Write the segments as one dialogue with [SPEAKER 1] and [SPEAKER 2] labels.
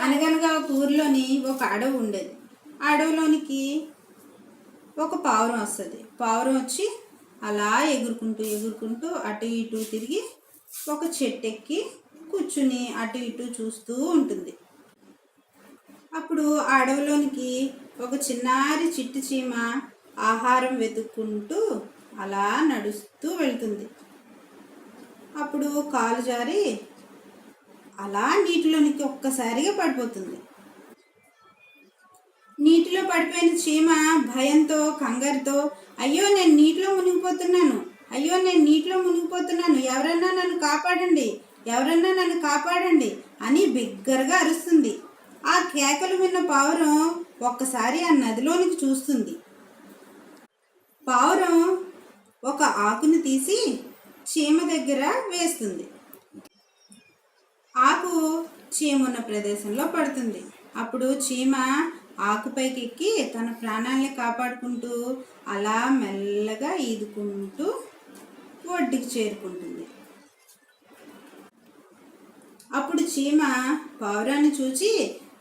[SPEAKER 1] అనగనగా ఒక ఊర్లోని ఒక అడవి ఉండేది. ఆ అడవిలోనికి ఒక పావురం వస్తుంది. పావురం వచ్చి అలా ఎగురుకుంటూ ఎగురుకుంటూ అటు ఇటు తిరిగి ఒక చెట్టు ఎక్కి కూర్చుని అటు ఇటు చూస్తూ ఉంటుంది. అప్పుడు ఆ అడవిలోనికి ఒక చిన్నారి చిట్టు చీమ ఆహారం వెతుక్కుంటూ అలా నడుస్తూ వెళ్తుంది. అప్పుడు కాలు జారి అలా నీటిలోనికి ఒక్కసారిగా పడిపోతుంది. నీటిలో పడిపోయిన చీమ భయంతో కంగారుతో అయ్యో నేను నీటిలో మునిగిపోతున్నాను. అయ్యో నేను నీటిలో మునిగిపోతున్నాను. ఎవరన్నా నన్ను కాపాడండి. ఎవరన్నా నన్ను కాపాడండి అని బిగ్గరగా అరుస్తుంది. ఆ కేకలు విన్న పావురం ఒక్కసారి ఆ నదిలోనికి చూస్తుంది. పావురం ఒక ఆకును తీసి చీమ దగ్గర వేస్తుంది. ఆకు చీమ ఉన్న ప్రదేశంలో పడుతుంది. అప్పుడు చీమ ఆకుపైకి ఎక్కి తన ప్రాణాలని కాపాడుకుంటూ అలా మెల్లగా ఈదుకుంటూ ఒడ్డుకి చేరుకుంటుంది. అప్పుడు చీమ పావురాన్ని చూచి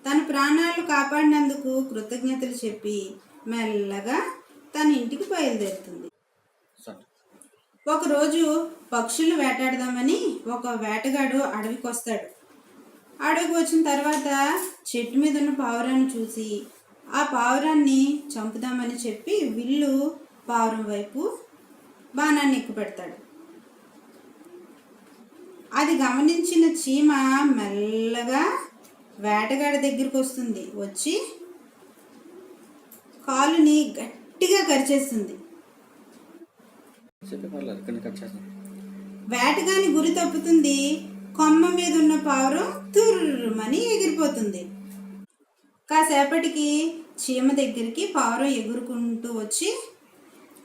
[SPEAKER 1] తన ప్రాణాలు కాపాడినందుకు కృతజ్ఞతలు చెప్పి మెల్లగా తన ఇంటికి బయలుదేరుతుంది. ఒకరోజు పక్షులు వేటాడదామని ఒక వేటగాడు అడవికి వస్తాడు అడవికి వచ్చిన తర్వాత చెట్టు మీద ఉన్న పావురాన్ని చూసి ఆ పావురాన్ని చంపుదామని చెప్పి విల్లు పావురం వైపు బాణాన్ని ఎక్కుపెడతాడు. అది గమనించిన చీమ మెల్లగా వేటగాడి దగ్గరికి వస్తుంది. వచ్చి కాలుని గట్టిగా కరిచేస్తుంది. వేటగాని గురి తప్పుతుంది. కొమ్మ మీద ఉన్న పావురం తుర్రుమని ఎగిరిపోతుంది. కాసేపటికి చీమ దగ్గరికి పావురం ఎగురుకుంటూ వచ్చి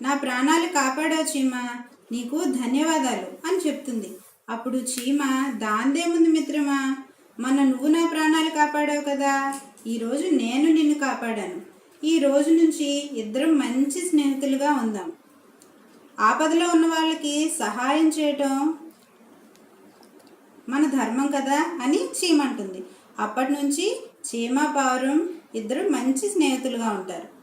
[SPEAKER 1] నా ప్రాణాలు కాపాడావు చీమ నీకు ధన్యవాదాలు అని చెప్తుంది. అప్పుడు చీమ దాందేముంది మిత్రమా? మన నువ్వు నా ప్రాణాలు కాపాడావు కదా ఈరోజు నేను నిన్ను కాపాడాను. ఈ రోజు నుంచి ఇద్దరం మంచి స్నేహితులుగా ఉందాం. ఆపదలో ఉన్న వాళ్ళకి సహాయం చేయటం మన ధర్మం కదా అని చీమ అంటుంది. అప్పటి నుంచి చీమ పావురం ఇద్దరు మంచి స్నేహితులుగా ఉంటారు.